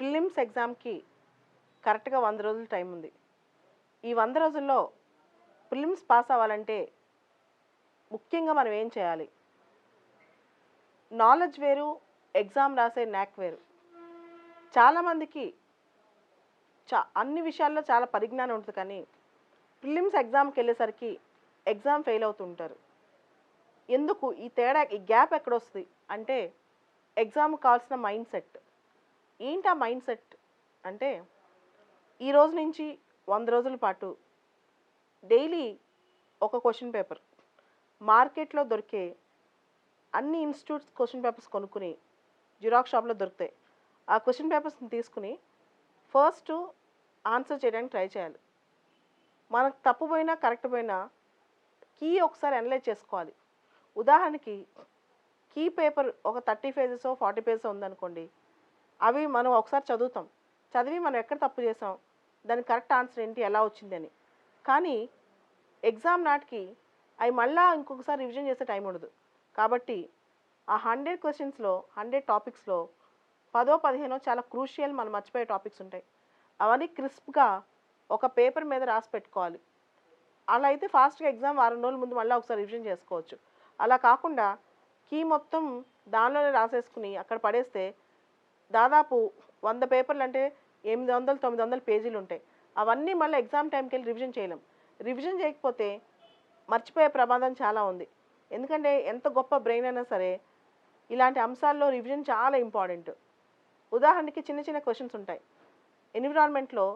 Prelims ఎగ్జామ్కి కరెక్ట్గా వంద రోజులు టైం ఉంది. ఈ వంద రోజుల్లో ప్రిలిమ్స్ పాస్ అవ్వాలంటే ముఖ్యంగా మనం ఏం చేయాలి? నాలెడ్జ్ వేరు ఎగ్జామ్ రాసే న్యాక్ వేరు. చాలామందికి చా అన్ని విషయాల్లో చాలా పరిజ్ఞానం ఉంటుంది కానీ ప్రిలిమ్స్ ఎగ్జామ్కి వెళ్ళేసరికి ఎగ్జామ్ ఫెయిల్ అవుతుంటారు ఎందుకు? ఈ తేడా ఈ గ్యాప్ ఎక్కడొస్తుంది అంటే ఎగ్జామ్ కావాల్సిన మైండ్ సెట్. ఏంటి ఆ మైండ్ సెట్? అంటే ఈ రోజు నుంచి వంద రోజుల పాటు డైలీ ఒక క్వశ్చన్ పేపర్ మార్కెట్లో దొరికే అన్ని ఇన్స్టిట్యూట్స్ క్వశ్చన్ పేపర్స్ కొనుక్కుని జిరాక్స్ షాప్లో దొరుకుతాయి ఆ క్వశ్చన్ పేపర్స్ని తీసుకుని ఫస్ట్ ఆన్సర్ చేయడానికి ట్రై చేయాలి. మనకు తప్పు పోయినా కరెక్ట్ పోయినా కీ ఒకసారి అనలైజ్ చేసుకోవాలి. ఉదాహరణకి కీ పేపర్ ఒక థర్టీ పేజెస్ ఫార్టీ పేజెస్ ఉందనుకోండి. అవి మనం ఒకసారి చదువుతాం. చదివి మనం ఎక్కడ తప్పు చేసాం? దాని కరెక్ట్ ఆన్సర్ ఏంటి? ఎలా వచ్చిందని. కానీ ఎగ్జామ్ నాటికి అవి మళ్ళా ఇంకొకసారి రివిజన్ చేసే టైం ఉండదు. కాబట్టి ఆ హండ్రెడ్ క్వశ్చన్స్లో హండ్రెడ్ టాపిక్స్లో పదో పదిహేనో చాలా క్రూషియల్ మనం మర్చిపోయే టాపిక్స్ ఉంటాయి. అవన్నీ క్రిస్ప్గా ఒక పేపర్ మీద రాసి పెట్టుకోవాలి. అలా అయితే ఫాస్ట్గా ఎగ్జామ్ వారం రోజుల ముందు మళ్ళీ ఒకసారి రివిజన్ చేసుకోవచ్చు. అలా కాకుండా కీ మొత్తం దానిలోనే రాసేసుకుని అక్కడ పడేస్తే దాదాపు వంద పేపర్లు అంటే ఎనిమిది వందలు తొమ్మిది వందల పేజీలు ఉంటాయి. అవన్నీ మళ్ళీ ఎగ్జామ్ టైంకి వెళ్ళి రివిజన్ చేయలేం. రివిజన్ చేయకపోతే మర్చిపోయే ప్రమాదం చాలా ఉంది. ఎందుకంటే ఎంత గొప్ప బ్రెయిన్ అయినా సరే ఇలాంటి అంశాల్లో రివిజన్ చాలా ఇంపార్టెంట్ ఉదాహరణకి చిన్న చిన్న క్వశ్చన్స్ ఉంటాయి. ఎన్విరాన్మెంట్లో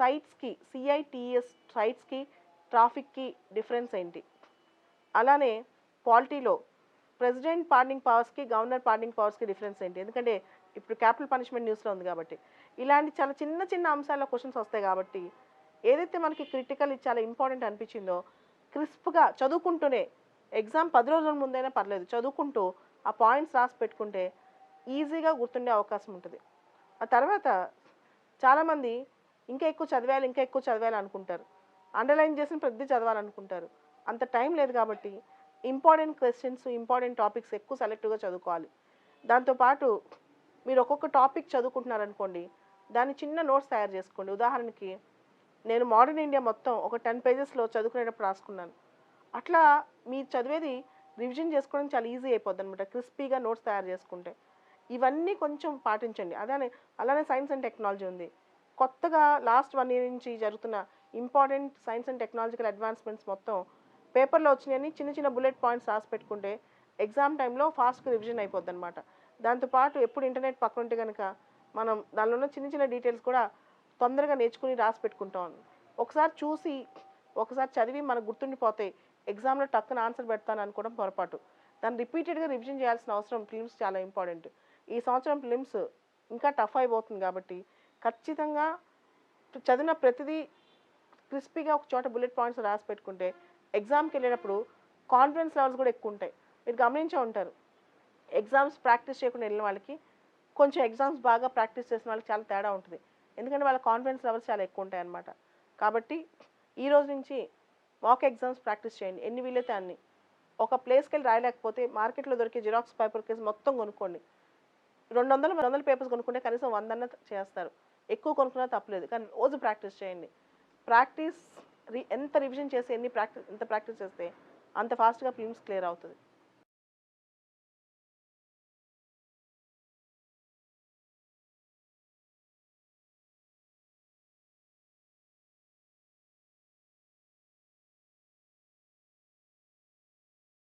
సైట్స్కి సిఐటిఎస్ సైట్స్కి ట్రాఫిక్కి డిఫరెన్స్ ఏంటి? అలానే పాలిటీలో ప్రెసిడెంట్ పార్డింగ్ పవర్స్కి గవర్నర్ పార్టింగ్ పవర్స్కి డిఫరెన్స్ ఏంటి? ఎందుకంటే ఇప్పుడు క్యాపిటల్ పనిష్మెంట్ న్యూస్లో ఉంది కాబట్టి. ఇలాంటి చాలా చిన్న చిన్న అంశాల్లో క్వశ్చన్స్ వస్తాయి కాబట్టి ఏదైతే మనకి క్రిటికల్ చాలా ఇంపార్టెంట్ అనిపించిందో క్రిస్ప్గా చదువుకుంటూనే ఎగ్జామ్ పది రోజుల ముందైనా పర్లేదు చదువుకుంటూ ఆ పాయింట్స్ రాసి పెట్టుకుంటే ఈజీగా గుర్తుండే అవకాశం ఉంటుంది. ఆ తర్వాత చాలామంది ఇంకా ఎక్కువ చదివేయాలి ఇంకా ఎక్కువ చదివేయాలి అనుకుంటారు. అండర్లైన్ చేసిన ప్రతి చదవాలనుకుంటారు. అంత టైం లేదు కాబట్టి ఇంపార్టెంట్ క్వశ్చన్స్ ఇంపార్టెంట్ టాపిక్స్ ఎక్కువ సెలెక్టివ్గా చదువుకోవాలి. దాంతోపాటు మీరు ఒక్కొక్క టాపిక్ చదువుకుంటున్నారనుకోండి దాన్ని చిన్న నోట్స్ తయారు చేసుకోండి. ఉదాహరణకి నేను మోడర్న్ ఇండియా మొత్తం ఒక టెన్ పేజెస్లో చదువుకునేటప్పుడు రాసుకున్నాను. అట్లా మీరు చదివేది రివిజన్ చేసుకోవడం చాలా ఈజీ అయిపోద్ది అనమాట క్రిస్పీగా నోట్స్ తయారు చేసుకుంటే. ఇవన్నీ కొంచెం పాటించండి. అదే అలానే సైన్స్ అండ్ టెక్నాలజీ ఉంది. కొత్తగా లాస్ట్ వన్ ఇయర్ నుంచి జరుగుతున్న important science and technological advancements మొత్తం పేపర్లో వచ్చినాయని చిన్న చిన్న బుల్లెట్ పాయింట్స్ రాసి పెట్టుకుంటే ఎగ్జామ్ టైంలో ఫాస్ట్గా రివిజన్ అయిపోద్ది అనమాట దాంతోపాటు ఎప్పుడు ఇంటర్నెట్ పక్కన ఉంటే కనుక మనం దానిలో ఉన్న చిన్న చిన్న డీటెయిల్స్ కూడా తొందరగా నేర్చుకుని రాసి పెట్టుకుంటాం. ఒకసారి చూసి ఒకసారి చదివి మనకు గుర్తుండిపోతాయి ఎగ్జామ్లో టక్కున ఆన్సర్ పెడతాను అనుకోవడం పొరపాటు. దాన్ని రిపీటెడ్గా రివిజన్ చేయాల్సిన అవసరం ఫిలిమ్స్ చాలా ఇంపార్టెంట్ ఈ సంవత్సరం ఫిలిమ్స్ ఇంకా టఫ్ అయిపోతుంది కాబట్టి ఖచ్చితంగా చదివిన ప్రతిదీ క్రిస్పీగా ఒక చోట బుల్లెట్ పాయింట్స్ రాసి పెట్టుకుంటే ఎగ్జామ్కి వెళ్ళేటప్పుడు కాన్ఫిడెన్స్ లెవెల్స్ కూడా ఎక్కువ ఉంటాయి. మీరు గమనించే ఉంటారు. ఎగ్జామ్స్ ప్రాక్టీస్ చేయకుండా వెళ్ళిన వాళ్ళకి కొంచెం ఎగ్జామ్స్ బాగా ప్రాక్టీస్ చేసిన వాళ్ళకి చాలా తేడా ఉంటుంది. ఎందుకంటే వాళ్ళ కాన్ఫిడెన్స్ లెవెల్స్ చాలా ఎక్కువ ఉంటాయి అన్నమాట. కాబట్టి ఈ రోజు నుంచి మాక్ ఎగ్జామ్స్ ప్రాక్టీస్ చేయండి. ఎన్ని వీలైతే అన్ని. ఒక ప్లేస్కి వెళ్ళి రాయలేకపోతే మార్కెట్లో దొరికే జిరాక్స్ పేపర్ కేసు మొత్తం కొనుక్కోండి. రెండు వందల రెండు వందల పేపర్స్ కొనుక్కుంటే కనీసం వందన్న చేస్తారు. ఎక్కువ కొనుక్కున్నా తప్పలేదు. కానీ రోజు ప్రాక్టీస్ చేయండి. ప్రాక్టీస్ ఎంత రివిజన్ చేసి ఎన్ని ప్రాక్టీస్ ఎంత ప్రాక్టీస్ చేస్తే అంత ఫాస్ట్గా ఫిల్మ్స్ క్లియర్ అవుతుంది.